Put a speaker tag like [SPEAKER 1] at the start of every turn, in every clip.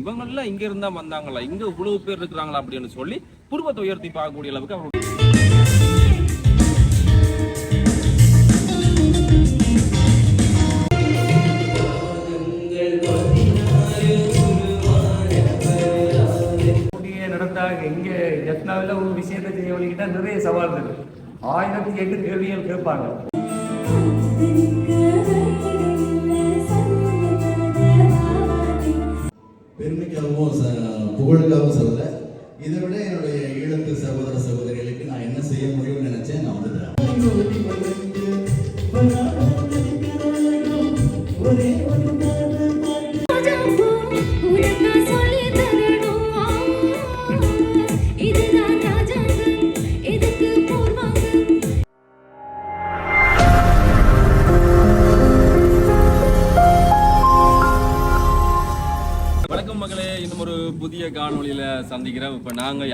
[SPEAKER 1] இவங்கெல்லாம் இங்க இருந்தா வந்தாங்களா? இங்க இவ்வளவு பேர் இருக்கிறாங்களா அப்படின்னு சொல்லி புருவத்தை உயர்த்தி பார்க்கக்கூடிய அளவுக்கு
[SPEAKER 2] அவங்க இங்கே ஜத்னாவில் ஒரு விஷயத்தை செய்ய வழிகிட்டா நிறைய சவால் இருக்கு. ஆயிரத்தி எட்டு கேள்விகள் கேட்பாங்க.
[SPEAKER 3] பெருமைக்காகவும் ச- புகழுக்காகவும் சொல்லலை. இதை விட என்னுடைய ஈழத்து சகோதர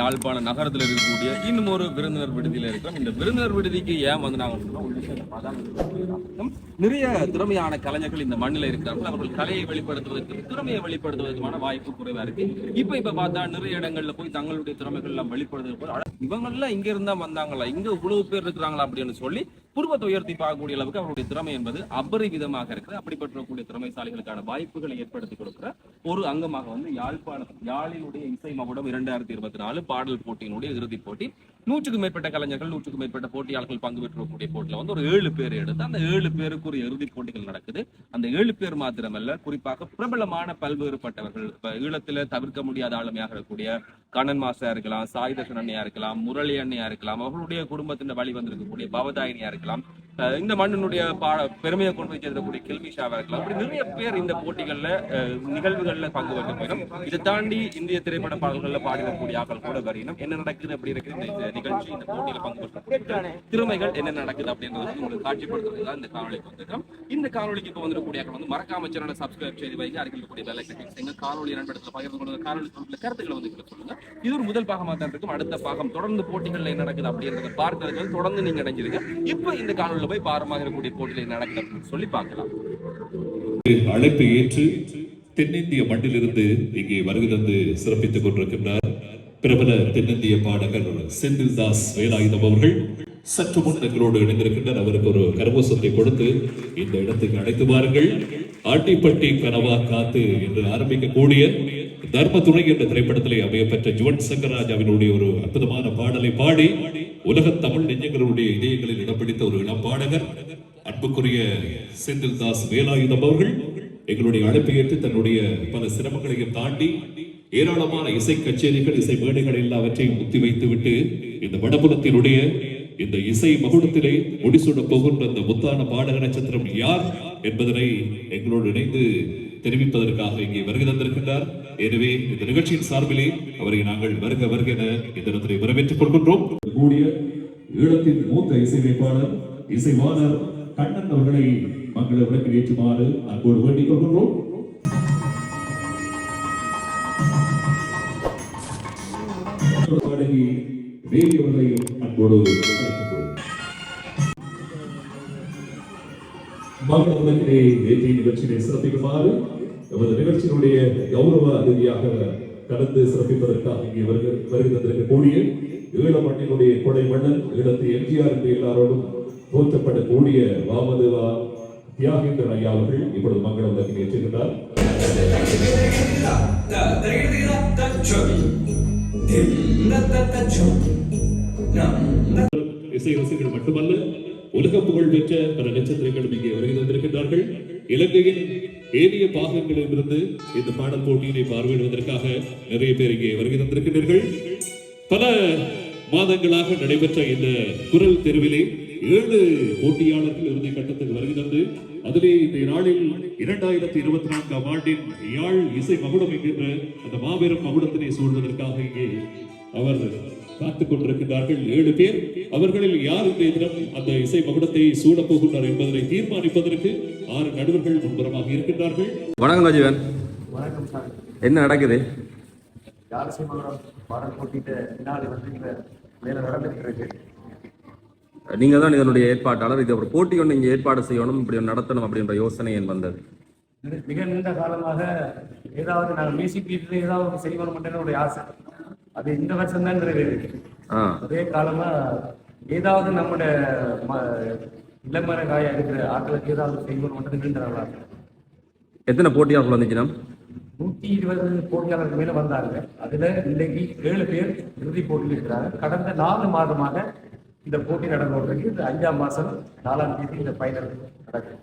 [SPEAKER 1] யாழ்ப்பாண நகரத்துல இருக்கக்கூடிய இன்னும் ஒரு விருந்தினர் விடுதியில இருக்கிறோம். இந்த விருந்தினர் விடுதிக்கு ஏன் வந்து நாங்கள் நிறைய திறமையான கலைஞர்கள் இந்த மண்ணில் இருக்கிறார்கள். அவர்கள் கலையை வெளிப்படுத்துவதற்கு திறமையை வெளிப்படுத்துவதற்கான வாய்ப்பு குறைவா இருக்கு. இப்ப இப்ப பார்த்தா நிறைய இடங்கள்ல போய் தங்களுடைய திறமைகள் எல்லாம் வெளிப்படுத்துவது இவங்க எல்லாம் இங்க இருந்தா வந்தாங்களா? இங்க இவ்வளவு பேர் இருக்கிறாங்களா அப்படின்னு சொல்லி புருவத்தை உயர்த்தி பார்க்கக்கூடிய அளவுக்கு அவருடைய திறமை என்பது அபரிவிதமாக இருக்குது. அப்படிப்பட்டக்கூடிய திறமைசாலிகளுக்கான வாய்ப்புகளை ஏற்படுத்தி கொடுக்கிற ஒரு அங்கமாக வந்து யாழ்ப்பாணம் யாழினுடைய இசை மகுடம் இரண்டாயிரத்தி இருபத்தி நாலு பாடல் போட்டியினுடைய இறுதிப் போட்டி. நூற்றுக்கும் மேற்பட்ட கலைஞர்கள் நூற்றுக்கும் மேற்பட்ட போட்டியாளர்கள் பங்கு பெற்றக்கூடிய போட்டியில வந்து ஒரு ஏழு பேர் எடுத்து அந்த ஏழு பேருக்குரிய இறுதிப் போட்டிகள் நடக்குது. அந்த ஏழு பேர் மாத்திரமல்ல குறிப்பாக பிரபலமான பல்வேறுபட்டவர்கள் இப்ப ஈழத்துல தவிர்க்க முடியாத ஆளுமையாக இருக்கக்கூடிய கண்ணன் மாசா இருக்கலாம் சாயுதகன் அண்ணையா இருக்கலாம் முரளி அண்ணையா இருக்கலாம் அவர்களுடைய குடும்பத்தின் வழி வந்திருக்கக்கூடிய பவதாயினியா இருக்கலாம். இருக்கலாம். இந்த மண்ணினுடைய பாட பெருமையை கொண்டு போய் சேர்க்கக்கூடிய ஷாவாக இருக்கலாம். அப்படி நிறைய பேர் இந்த போட்டிகளில் நிகழ்வுகளில் பங்கு பெற்று போயிடும் இதை தாண்டி இந்திய திரைப்பட பாடல்களில் பாடிடக்கூடிய ஆக்கள் கூட வரையினும் என்ன நடக்குது அப்படி இருக்குது இந்த நிகழ்ச்சி இந்த போட்டியில் பங்கு பெற்ற திறமைகள் என்ன நடக்குது அப்படின்றது உங்களுக்கு காட்சிப்படுத்துறது தான் இந்த காணொலிக்கு வந்திருக்கோம். இந்த காணொலிக்கு இப்போ வந்துடக்கூடிய ஆக்கள் வந்து மறக்காம சேனலை சப்ஸ்கிரைப் செய்து வைக்க அருகில் இருக்கக்கூடிய வேலை கட்டி எங்க காணொலி இரண்டு பகிர்ந்து கொண்டு காணொலி கருத்துக்களை வந்து சொல்லுங்க. இது ஒரு முதல் பாகமாக தான் இருக்கும். அடுத்த பாகம் தொடர்ந்து போட்டிகளில் என்ன நடக்குது அப்படின்றத பார்க்கறதுக்கு தொடர்ந்து நீங்க இணைஞ்சிருங்க. இப்போ இந்த காணொலியில் போய் பாரமாக இருக்கக்கூடிய போட்டியில் என்ன நடக்குது அப்படின்னு சொல்லி பார்க்கலாம்.
[SPEAKER 4] அழைப்பு ஏற்று தென்னிந்திய மண்ணிலிருந்து இங்கே வருகை தந்து சிறப்பித்துக் கொண்டிருக்கின்றார் பிரபல தென்னிந்திய பாடகர் செந்தில் தாஸ் வேலாயுதம் அவர்கள். சற்று முன் எங்களோடு இணைந்திருக்கின்றார். அவருக்கு ஒரு கரகோசத்தை கொடுத்து இந்த இடத்துக்கு அழைத்து பாருங்கள் ஆட்டிப்பட்டி கனவா காத்து என்று ஆரம்பிக்கக்கூடிய தர்மதுரை என்ற திரைப்படத்திலே அமையப்பெற்ற ஜுவன் சங்கராஜாவினுடைய ஒரு அற்புதமான பாடலை பாடி உலக தமிழ் நெஞ்சங்களுடைய இதயங்களில் இடம் பிடித்த ஒரு இளம் பாடகர் அன்புக்குரிய செந்தில் தாஸ் வேலாயுதம் அவர்கள் எங்களுடைய அழைப்பை ஏற்று தன்னுடைய பல சிரமங்களையும் தாண்டி ஏராளமான இசை கச்சேரிகள் இசை மேடைகள் எல்லாவற்றையும் முத்தி வைத்துவிட்டு இந்த வடபுலத்தினுடைய இந்த இசை மகுடத்திலே முடிசூட போகின்ற அந்த முத்தான பாடக நட்சத்திரம் யார் என்பதனை எங்களோடு இணைந்து தெரிவிப்பதற்காக இங்கே வருகை தந்திருக்கின்றார். எனவே இந்த நிகழ்ச்சியின் சார்பிலே அவரை நாங்கள் வருக வருக என இந்த இடத்திலே வரவேற்றுக் கொள்கின்றோம். கூடிய ஈழத்தின் மூத்த இசையமைப்பாளர் இசைவாணர் கண்ணன் அவர்களை மங்கள விளக்கில் ஏற்றுமாறு அன்போடு வேண்டிக் கொள்கின்றோம். பாடகி தேவி அவர்களை அன்போடு அழைக்கின்றோம். மங்கள நேற்றைய நிகழ்ச்சியினை சிறப்பிக்குமாறு எமது நிகழ்ச்சியினுடைய கௌரவ அதிதியாக கடந்து சிறப்பிப்பதற்காக இங்கே வருகை வருகை தந்திருக்கக்கூடிய ஈழமண்ணினுடைய கொடை மன்னன் ஈழத்து எம்ஜிஆர் என்று எல்லாரோடும் போற்றப்படக்கூடிய வாமதுவா தியாகேந்திரன் ஐயா அவர்கள் இப்பொழுது மங்கள விளக்கில் ஏற்றுகின்றார் இசை ரசிகர்கள் மட்டுமல்ல உலக புகழ் பெற்ற பல நட்சத்திரங்களும் இங்கே வருகை தந்திருக்கின்றார்கள். இலங்கையின் ஏனைய பாகங்களிலிருந்து இந்த பாடல் போட்டியினை பார்வையிடுவதற்காக நிறைய பேர் இங்கே வருகை தந்திருக்கின்றீர்கள். பல மாதங்களாக நடைபெற்ற இந்த குரல் தெருவிலே ஏழு போட்டியாளர்கள் இறுதி கட்டத்தில் வருகை தந்து அதிலே இந்த நாளில் இரண்டாயிரத்தி இருபத்தி நான்காம் ஆண்டின் யாழ் இசை மகுடம் என்கின்ற அந்த மாபெரும் மகுடத்தினை சூழ்வதற்காக இங்கே அவர் காத்துக் கொண்டிருக்கின்றார்கள் ஏழு பேர். அவர்களில் யார் இந்த தினம் அந்த இசை மகுடத்தை சூடப் போகின்றார் என்பதனை தீர்மானிப்பதற்கு ஆறு நடுவர்கள் முன்புறமாக இருக்கின்றார்கள்.
[SPEAKER 1] வணக்கம் ராஜீவன்.
[SPEAKER 2] வணக்கம் சார்.
[SPEAKER 1] என்ன நடக்குது?
[SPEAKER 2] யார் சிம்மகரம் பாடல் போட்டிட்டு பின்னாடி வந்து இங்க வேலை நடந்துட்டு இருக்கு
[SPEAKER 1] நீங்க தான் இதனுடைய ஏற்பாட்டாளர். இது ஒரு போட்டி ஒன்று இங்க ஏற்பாடு செய்யணும் இப்படி நடத்தணும் அப்படின்ற யோசனை என் வந்தது.
[SPEAKER 2] மிக நீண்ட காலமாக ஏதாவது நாங்கள் மியூசிக் வீட்டில் ஏதாவது ஒரு செய்வோம் மட்டும் ஒரு ஆசை. அது இந்த வருஷம் தான் அதே காலமா ஏதாவது நம்மட ம- இளமர காயா இருக்கிற ஆட்களுக்கு ஏதாவது செய்வோம்
[SPEAKER 1] எத்தனை போட்டியாளர்கள் வந்துச்சுன்னா
[SPEAKER 2] நூற்றி இருபது போட்டியாளருக்கு மேல வந்தாங்க. அதுல இன்னைக்கு ஏழு பேர் இறுதி போட்டியில் இருக்கிறாங்க. கடந்த நாலு மாதமாக இந்த போட்டி நடந்து கொண்டிருக்கு. இது அஞ்சாம் மாசம் நாலாம் தேதி இந்த ஃபைனல் நடக்கும்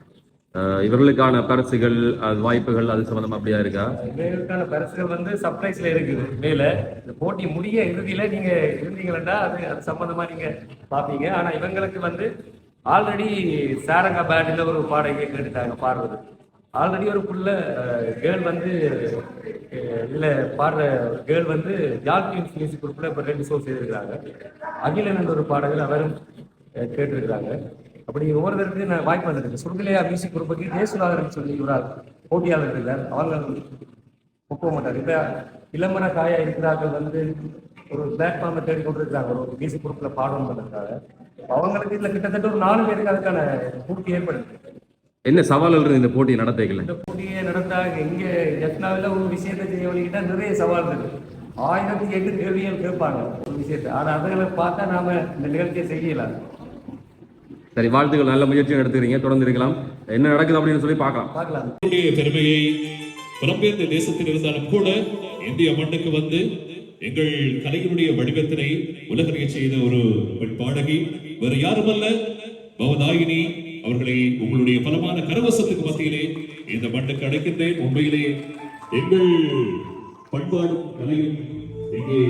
[SPEAKER 1] இவர்களுக்கான பரிசுகள் அது வாய்ப்புகள் அது சம்பந்தமா அப்படியா இருக்கா?
[SPEAKER 2] இவர்களுக்கான பரிசுகள் வந்து சர்ப்ரைஸ்ல இருக்குது. மேல இந்த போட்டி முடிய இறுதியில நீங்க இருந்தீங்களா அது அது சம்பந்தமா நீங்க பாப்பீங்க ஆனா இவங்களுக்கு வந்து ஆல்ரெடி சாரங்கா பேண்டில் ஒரு பாடகை கேட்டுட்டாங்க பாடுறது ஆல்ரெடி ஒரு புள்ள கேர்ள் வந்து இதில் பாடுற கேர்ள் வந்து ஜால் மியூசிக் குரூப்ல இப்போ ரெண்டு ஷோ செய்திருக்கிறாங்க. அகிலன் என்ற ஒரு பாடகர் அவரும் கேட்டிருக்கிறாங்க. அப்படி ஒவ்வொருத்தருக்கு நான் வாய்ப்பு வந்திருக்கு. சுருகலையா மியூசிக் குரூப்புக்கு ஜெயசுதாகரன் சொல்லி ஆள் போட்டியாளர் இருக்கார் அவங்க ஒப்ப மாட்டார். இப்ப இளமர காயா இருக்கிறார்கள் வந்து ஒரு பிளாட்ஃபார்மை தேடி கொண்டிருக்கிறாங்க. ஒரு மியூசிக் குரூப்ல பாடணும் பண்ணுறதுக்காக அவங்களுக்கு இதுல கிட்டத்தட்ட ஒரு நாலு பேருக்கு அதுக்கான பூர்த்தி ஏற்படுது.
[SPEAKER 1] என்ன சவால்கள் இந்த போட்டி நடத்தைக்கல?
[SPEAKER 2] இந்த போட்டியை நடந்தாங்க இங்க ஜெட்னாவில் ஒரு விஷயத்தை செய்ய வழிகிட்டா நிறைய சவால் இருக்கு. ஆயிரத்தி எட்டு கேள்விகள் கேட்பாங்க ஒரு விஷயத்தை. ஆனா அதுகளை பார்த்தா நாம இந்த நிகழ்ச்சியை செய்யலாம்.
[SPEAKER 1] சரி வாழ்த்துக்கள் நல்ல முயற்சியும் எடுத்துக்கிறீங்க. தொடர்ந்து இருக்கலாம். என்ன நடக்குது அப்படின்னு சொல்லி பார்க்கலாம்.
[SPEAKER 2] பார்க்கலாம்.
[SPEAKER 4] பெருமையை புலம்பெயர்ந்த தேசத்தில் இருந்தாலும் கூட இந்திய மண்ணுக்கு வந்து எங்கள் கலையினுடைய வடிவத்தினை உலகறிய செய்த ஒரு பெண் பாடகி வேறு யாருமல்ல பவதாயினி அவர்களை உங்களுடைய பலமான கரவசத்துக்கு மத்தியிலே இந்த மண்ணுக்கு அடைக்கின்றேன் உண்மையிலே எங்கள் பண்பாடும் கலையும் இங்கே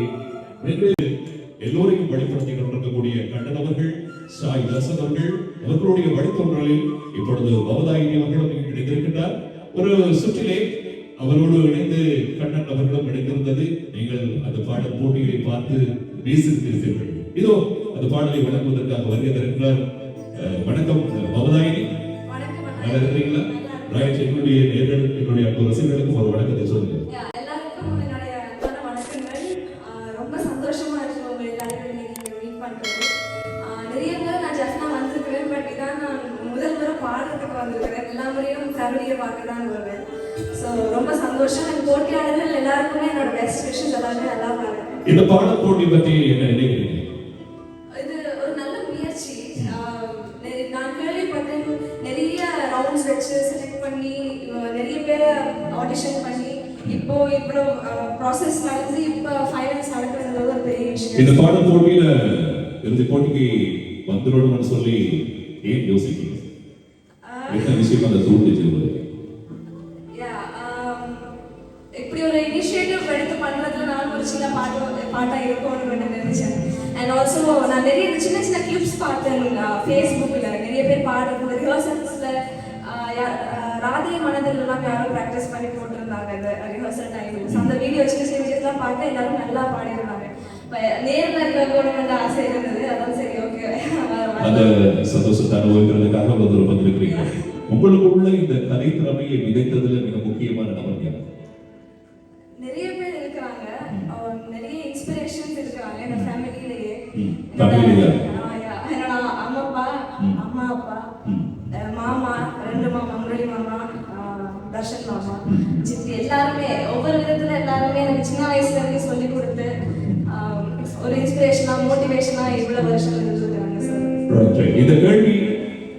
[SPEAKER 4] எல்லோரையும் வழிபடுத்திக் கொண்டிருக்கக்கூடிய கண்ணன் அவர்கள் சாய் தர்சன் அவர்கள் அவர்களுடைய வழித்தோன்றலில் இப்பொழுது பவதாயினி அவர்களும் இணைந்திருக்கின்றார். ஒரு சுற்றிலே அவரோடு இணைந்து கண்ணன் அவர்களும் இணைந்திருந்தது. நீங்கள் அந்த பாடல் போட்டிகளை பார்த்து பேசியிருக்கிறீர்கள் இதோ அந்த பாடலை வழங்குவதற்காக வருகை தருகிறார் வணக்கம் பவதாயினி. நல்லா இருக்கிறீங்களா? ராயட் எங்களுடைய நேர்கள் எங்களுடைய அன்பு ரசிகர்களுக்கும் ஒரு வணக்கத்தை சொல்லுங்க
[SPEAKER 5] ரொம்ப சந்தோஷம். என் போட்டியாளர்கள் எல்லாருக்குமே என்னோட பெஸ்ட் விஷஸ் எல்லாமே நல்லா பாருங்க
[SPEAKER 4] இந்த பாடல் போட்டி பற்றி என்ன நினைக்கிறீங்க?
[SPEAKER 5] இது ஒரு நல்ல முயற்சி. நான் கேள்விப்பட்டேன். நிறைய ரவுண்ட்ஸ் வச்சு செலக்ட் பண்ணி நிறைய பேரை ஆடிஷன் பண்ணி இப்போ இவ்வளோ ப்ராசஸ் நடந்து இப்போ ஃபைனல்ஸ் நடக்கிறது ஒரு பெரிய விஷயம்.
[SPEAKER 4] இந்த பாடல் போட்டியில இறுதி போட்டிக்கு வந்துடணும்னு சொல்லி ஏன் யோசிக்கிறீங்க? என்ன விஷயம் அந்த தூண்டுச்சு
[SPEAKER 5] பாட்டு பாட்டா இருக்கும்னு நினைச்சேன். அண்ட் ஆல்சோ நான் நிறைய சின்ன சின்ன கிளிப்ஸ் பார்த்தேன் ஃபேஸ்புக்கில் நிறைய பேர் பாடுறது ரிஹர்சல்ஸ்ல ராதே மனதில் எல்லாம் யாரும் ப்ராக்டிஸ் பண்ணி போட்டிருந்தாங்க இந்த ரிஹர்சல் டைம் அந்த வீடியோ சின்ன சின்ன விஷயத்தெல்லாம் பார்க்க எல்லாரும் நல்லா பாடிருந்தாங்க இப்போ நேரில் இருக்கணும்னு ஆசை இருந்தது. அதான் சரி ஓகே
[SPEAKER 4] அந்த சந்தோஷத்தை அனுபவிக்கிறதுக்காக வந்து ஒரு வந்திருக்கிறீங்க. உங்களுக்குள்ள இந்த கலை திறமையை விதைத்ததுல மிக முக்கியமான நபர் யார்?
[SPEAKER 5] நிறைய பேர் இருக்கிறாங்க. இருக்கிறாங்க எங்க ஃபேமிலியிலேயே? என்னோட அம்மா அப்பா. அம்மா அப்பா மாமா ரெண்டு மாமா முரளி மாமா தர்ஷன் மாமா. சித்தி எல்லாருமே ஒவ்வொரு விதத்துல எல்லாருமே எனக்கு சின்ன வயசுல இருந்து சொல்லி கொடுத்து ஒரு இன்ஸ்பிரேஷனா மோட்டிவேஷனா இவ்வளவு வருஷம் இருந்திருக்காங்க சார்
[SPEAKER 4] Right, right. இந்த கேள்வி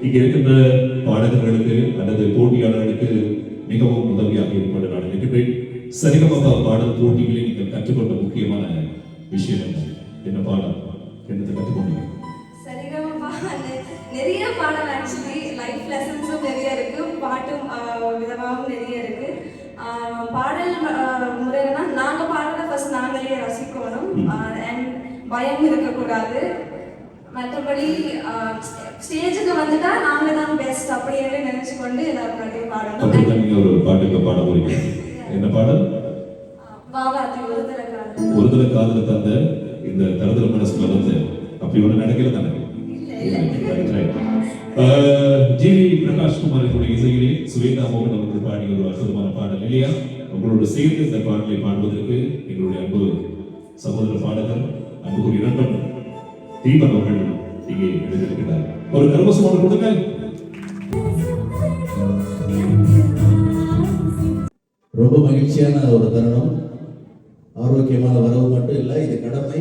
[SPEAKER 4] இங்க இருக்கின்ற பாடகர்களுக்கு அல்லது போட்டியாளர்களுக்கு மிகவும் உதவியாக நான் நினைக்கிறேன் சரிகமபா பாடல் போட்டிகளில் நீங்கள் கற்றுக்கொண்ட முக்கியமான விஷயம் என்ன பாடம்? என்னத்தை கற்றுக்கொண்டீங்க
[SPEAKER 5] நிறைய பாடம் ஆக்சுவலி லைஃப் லெசன்ஸும் நிறைய இருக்கு. பாட்டும் விதமாகவும் நிறைய இருக்கு. பாடல் முறைனா நாங்க பாடுறத ஃபர்ஸ்ட் நாங்களே ரசிக்கணும். அண்ட் பயம் இருக்கக்கூடாது. மற்றபடி ஸ்டேஜுக்கு வந்துட்டா நாங்க தான் பெஸ்ட் அப்படின்னு நினைச்சு கொண்டு முன்னாடியும் பாடணும்
[SPEAKER 4] ஒரு பாட்டுக்கு பாட போறீங்க. என்ன பாடல்?
[SPEAKER 5] வாவாத்தி ஒரு தரக்காது
[SPEAKER 4] ஒரு தடவை காதல தந்த இந்த தருதல மனசுல வந்து அப்படி ஒண்ணு நடக்கல தானே? ஜி. வி. பிரகாஷ் குமாரினுடைய இசையிலே சுவேதா மோகன் அவர்கள் பாடிய ஒரு அற்புதமான பாடல் இல்லையா? உங்களோட சேர்ந்து இந்த பாடலை பாடுவதற்கு எங்களுடைய அன்பு சகோதர பாடகர் அன்புக்குரிய நண்பன் தீபன் அவர்கள் இங்கே எழுதியிருக்கிறார். ஒரு கர்வசமான கொடுங்க.
[SPEAKER 3] ரொம்ப மகிழ்ச்சியான ஒரு தருணம். இது கடமை.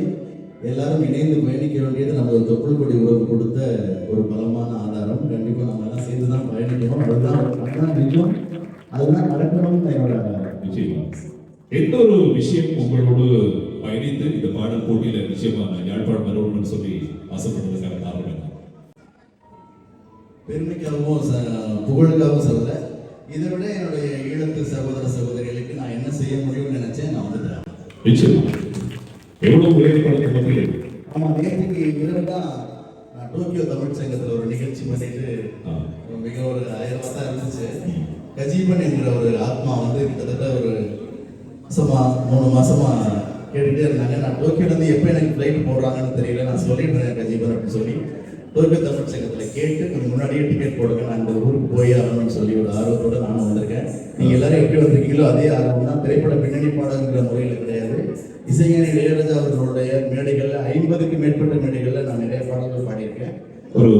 [SPEAKER 3] எல்லாரும் இணைந்து பயணிக்க வேண்டியது நமது தொப்புள் கொடி உறவு கொடுத்த ஒரு பலமான ஆதாரம். கண்டிப்பாக நம்ம எல்லாம் சேர்ந்து தான் பயணிக்கணும். அதுதான் அதுதான் நிஜம் அதுதான் நடக்கணும்னு என்னோட
[SPEAKER 4] நிச்சயமா. எந்த ஒரு விஷயம் உங்களோடு பயணித்து இந்த பாடல் போட்டியில நிச்சயமா யாழ்ப்பாணம் வரணும்னு சொல்லி ஆசைப்படுறதுக்கான காரணம்
[SPEAKER 3] பெருமைக்காகவும் புகழுக்காகவும் சொல்லல. இதை விட என்னுடைய ஈழத்து சகோதர சகோதரிகளுக்கு நான் என்ன செய்ய முடியும்னு நினைச்சேன் நான் வந்துட்டேன்.
[SPEAKER 4] நிச்சயமா. எவ்வளவு உயர்படுத்த மத்தியில்
[SPEAKER 3] ஆமாம் நேற்றுக்கு இரவு தான் நான் டோக்கியோ தமிழ் சங்கத்தில் ஒரு நிகழ்ச்சி பண்ணிட்டு. மிக ஒரு ஆயிரமா தான் இருந்துச்சு கஜீபன் என்கிற ஒரு ஆத்மா வந்து கிட்டத்தட்ட ஒரு மாசமா மூணு மாசமா கேட்டுட்டே இருந்தாங்க. நான் டோக்கியோல இருந்து எப்போ எனக்கு ஃப்ளைட் போடுறாங்கன்னு தெரியல. நான் சொல்லிடுறேன் கஜீபன் அப்படின்னு சொல்லி. டோக்கியோ தமிழ் சங்கத்தில் கேட்டு கொஞ்சம் முன்னாடியே டிக்கெட் போடுங்க. நான் இந்த ஊருக்கு போய் ஆகணும்னு சொல்லி ஒரு ஆர்வத்தோட நானும் வந்திருக்கேன். நீங்கள் எல்லாரும் எப்படி வந்திருக்கீங்களோ அதே ஆர்வம் தான் திரைப்பட பின்னணி பாடங்கிற முறையில் கிடையாது. இசைஞானி இளையராஜா அவர்களுடைய மேடைகளில் ஐம்பதுக்கு மேற்பட்ட மேடைகளில் நான் நிறைய பாடல்கள் பாடியிருக்கேன்.
[SPEAKER 4] ஒரு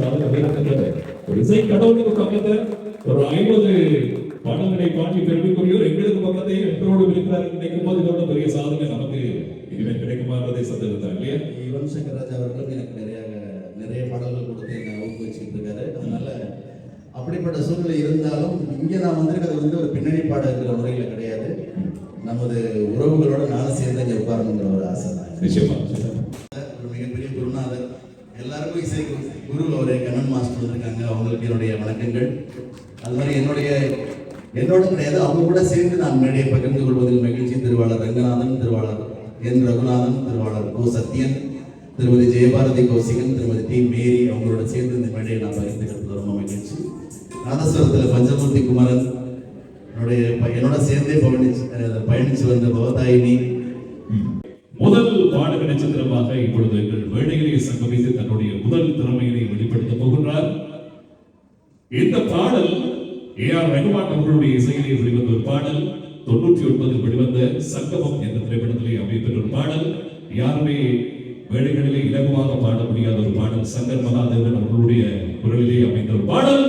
[SPEAKER 4] சாதனை வீரர்கள் ஒரு இசை கடவுளுக்கு பக்கத்தை ஒரு ஐம்பது பாடல்களை பாடி பெருமைக்குரியவர் எங்களுக்கு பக்கத்தையும் எங்களோடு இருக்கிறார்கள் நினைக்கும் போது இதோட பெரிய சாதனை நமக்கு இதுவே கிடைக்குமான்றதை சந்தேகத்தான் இல்லையா?
[SPEAKER 3] யுவன் சங்கர் ராஜா அவர்களும் எனக்கு நிறைய நிறைய பாடல்கள் கொடுத்து என்னை ஊக்குவிச்சுட்டு இருக்காரு. அதனால அப்படிப்பட்ட சூழ்நிலை இருந்தாலும் இங்கே நான் வந்திருக்கிறது வந்து ஒரு பின்னணி பாடங்கிற முறையில் கிடையாது. நமது உறவுகளோட நானும் சேர்ந்து இங்கே உட்காரணுங்கிற ஒரு ஆசை தான்.
[SPEAKER 4] நிச்சயமா.
[SPEAKER 3] ஒரு மிகப்பெரிய குருநாதர். எல்லாருக்கும் இசை குரு அவரே கண்ணன் மாஸ்டர் வந்திருக்காங்க. அவங்களுக்கு என்னுடைய வணக்கங்கள். அது மாதிரி என்னுடைய என்னோட கிடையாது. அவங்க கூட சேர்ந்து நான் மேடையை பகிர்ந்து கொள்வதில் மகிழ்ச்சி. திருவாளர் ரங்கநாதன் திருவாளர் என் ரகுநாதன் திருவாளர் கோ சத்யன் திருமதி ஜெயபாரதி கௌசிகன் திருமதி டி மேரி அவங்களோட சேர்ந்து இந்த மேடையை நான் பகிர்ந்து கொள்வது ரொம்ப மகிழ்ச்சி. நாதஸ்வரத்தில் பஞ்சமூர்த்தி குமரன் என்னுடைய என்னோட சேர்ந்தே பயணிச்சு பயணிச்சு வந்த பவதாயினி.
[SPEAKER 4] முதல் பாடக நட்சத்திரமாக இப்பொழுது எங்கள் வேடைகளை சங்கமித்து தன்னுடைய முதல் திறமையினை வெளிப்படுத்தப் போகின்றார். இந்த பாடல் ஏ ஆர் ரகுமான் அவர்களுடைய இசையிலே வெளிவந்த ஒரு பாடல். தொண்ணூற்றி ஒன்பதில் வெளிவந்த சங்கமம் என்ற திரைப்படத்திலே அமைப்பெற்ற ஒரு பாடல். யாருமே வேடைகளிலே இலகுவாக பாட முடியாத ஒரு பாடல். சங்கர் மகாதேவன் அவர்களுடைய குரலிலே அமைந்த ஒரு பாடல்.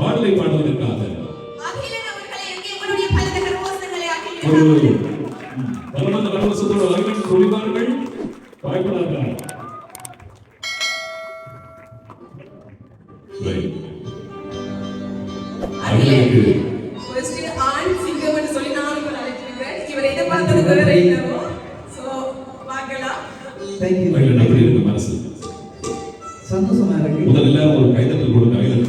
[SPEAKER 4] பாடலை பாடுவதற்காக
[SPEAKER 6] சந்தோஷமா இருக்கு.
[SPEAKER 4] முதல் எல்லாரும் ஒரு கைதட்டல் கொடுங்க. கைதட்டல்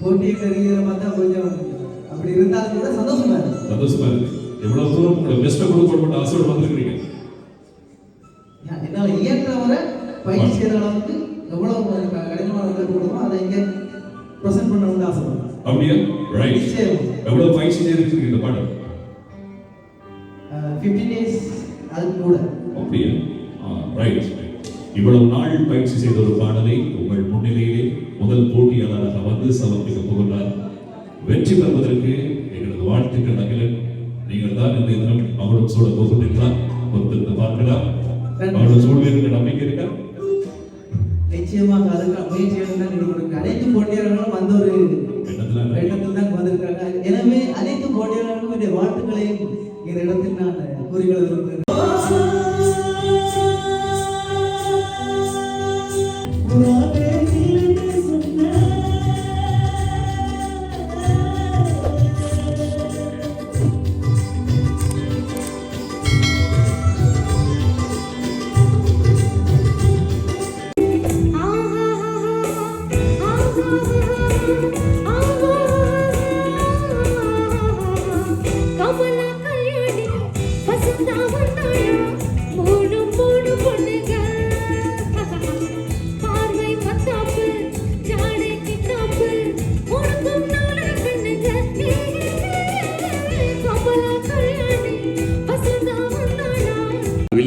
[SPEAKER 6] போட்டி கரியரை பார்த்தா கொஞ்சம் அப்படி இருந்தாலும் கூட சந்தோஷமா இருக்கு.
[SPEAKER 4] சந்தோஷமா இருக்கு. எவ்வளவு தூரம் உங்களை பெஸ்ட்டை கொடுக்கணும் ஆசையோடு வந்திருக்கிறீங்க
[SPEAKER 6] ப்ரெசென்ட் பண்ணணும்னு ஆசைப்படுறேன்
[SPEAKER 4] அப்படியா? ரைட் எவ்வளவு பயிற்சி செய்திருக்கீங்க இந்த பாடம்?
[SPEAKER 6] ஃபிஃப்டி டேஸ் அது கூட.
[SPEAKER 4] அப்படியா? ரைட் இவ்வளவு நாள் பயிற்சி செய்த ஒரு பாடலை உங்கள் முன்னிலையிலே முதல் போட்டியாளராக வந்து சமர்ப்பிக்க போகின்றார். வெற்றி பெறுவதற்கு எங்களது வாழ்த்துக்கள் அகிலன். நீங்கள் தான் இந்த தினம் அவளும் சூழ போகின்றீர்களா பொறுத்திருந்து பார்க்கலாம். அவளும் சூழ்நிலை நம்பிக்கை இருக்கா?
[SPEAKER 6] அனைத்து என்னுடைய வாழ்த்துக்களையும் இந்த இடத்தில் நான் கூறிக்கொள்ள விரும்புகிறேன்.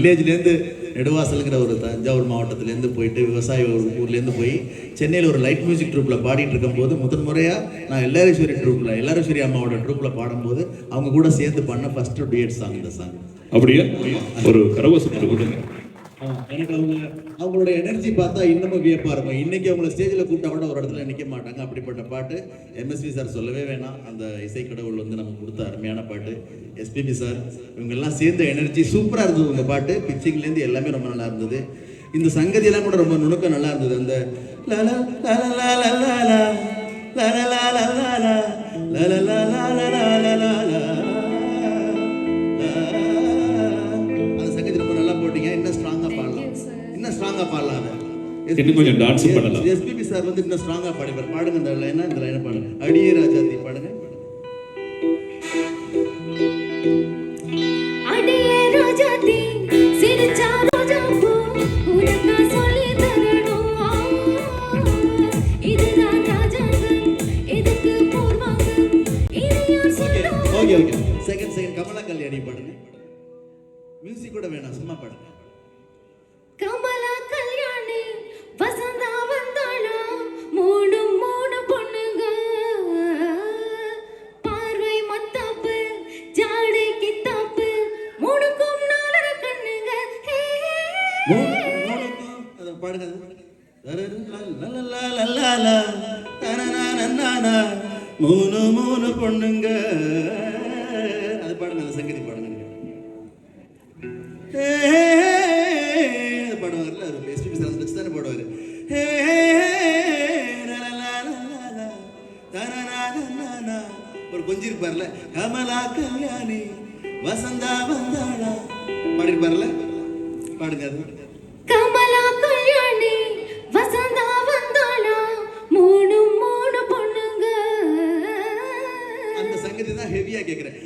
[SPEAKER 3] வில்லேஜ்லேருந்து நெடுவாசலுங்கிற ஒரு தஞ்சாவூர் மாவட்டத்துலேருந்து போயிட்டு விவசாய ஊர்லேருந்து போய் சென்னையில் ஒரு லைட் மியூசிக் ட்ரூப்பில் பாடிட்டு இருக்கும்போது முதன் முறையாக நான் எல்லாரேஸ்வரி ட்ரூப்பில் எல்லாரேஸ்வரி அம்மாவோட ட்ரூப்பில் பாடும்போது அவங்க கூட சேர்ந்து பண்ண ஃபஸ்ட்டு டுயட் சாங் இந்த சாங்
[SPEAKER 4] அப்படியே? ஒரு கரவசம் கொடுங்க.
[SPEAKER 3] எனக்கு அவங்க அவங்களோட எனர்ஜி பார்த்தா இன்னமும் வியப்பாக இருக்கும் இன்னைக்கு அவங்கள ஸ்டேஜில் கூப்பிட்டா கூட ஒரு இடத்துல நிற்க மாட்டாங்க அப்படிப்பட்ட பாட்டு எம்எஸ்பி சார் சொல்லவே வேணாம் அந்த இசை கடவுள் வந்து நமக்கு கொடுத்த அருமையான பாட்டு எஸ்பிபி சார் இவங்கெல்லாம் சேர்ந்த எனர்ஜி சூப்பராக இருந்தது உங்கள் பாட்டு பிச்சிங்லேருந்து எல்லாமே ரொம்ப நல்லா இருந்தது இந்த சங்கதியெல்லாம் கூட ரொம்ப நுணுக்கம் நல்லா இருந்தது அந்த லல லல லல ஸ்ட்ராங்காக பாடலாம். அதை
[SPEAKER 4] கொஞ்சம் டான்ஸ் பண்ணலாம்
[SPEAKER 3] எஸ்பிபி சார் வந்து இன்னும் ஸ்ட்ராங்காக பாடிப்பார் பாடுங்க இந்த லைனா இந்த லைனை பாடுங்க. அடியே
[SPEAKER 7] ராஜா தீ பாடுங்க
[SPEAKER 3] okay okay second second Kamala Kalyani பாடுங்க. மியூசிக் கூட வேணாம் சும்மா பாடுங்க.
[SPEAKER 7] பாடுங்க மூணு மூணு பொண்ணுங்க
[SPEAKER 3] அது பாடுங்க அந்த சங்கீதி பாடுங்க பாடுவார்ல அவர் எஸ்பி சார் வச்சு தானே பாடுவார் ஒரு கொஞ்சம் இருப்பார்ல கமலா கல்யாணி வசந்தா வந்தாளா பாடிருப்பார்ல பாடுங்க அது
[SPEAKER 7] கமலா கல்யாணி வசந்தா வந்தாளா? மூணு மூணு பொண்ணுங்க.
[SPEAKER 3] அந்த சங்கதி தான் ஹெவியா கேக்குறேன்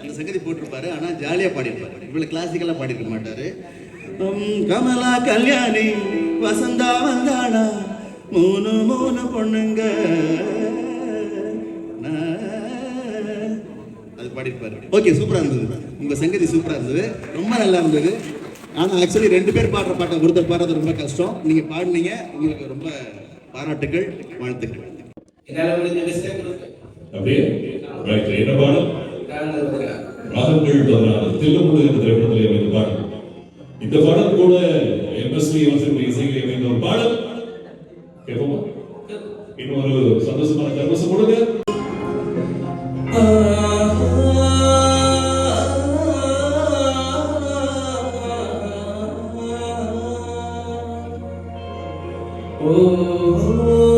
[SPEAKER 3] அந்த சங்கதி போட்டிருப்பாரு ஆனா ஜாலியா பாடியிருப்பாரு. இவ்வளவு கிளாசிக்கலா பாடியிருக்க மாட்டாரு. கமலா கல்யாணி வசந்தா வந்தாளா? மூணு மூணு பொண்ணுங்க. அது பாடியிருப்பாரு. ஓகே சூப்பரா இருந்தது. உங்க சங்கதி சூப்பரா இருந்தது. ரொம்ப நல்லா இருந்தது. ஆனா ஆக்சுவலி ரெண்டு பேர் பாடுற பாட்டை ஒருத்தர் பாடுறது ரொம்ப கஷ்டம். நீங்க பாடுனீங்க. உங்களுக்கு ரொம்ப பாராட்டுகள் வாழ்த்துக்கள்.
[SPEAKER 4] அப்படியே ரைட் என்ன பாடம் ராகங்கள் பதினாறு தில்லுமுள்ளு என்ற திரைப்படத்தில் அமைந்த பாடல். இந்த பாடல் கூட எம்எஸ்வி அவர்களுடைய இசையில் அமைந்த ஒரு பாடல். கேட்போமா? இன்னொரு சந்தோஷமான கர்வசம் கொடுங்க.
[SPEAKER 6] oh. oh, oh.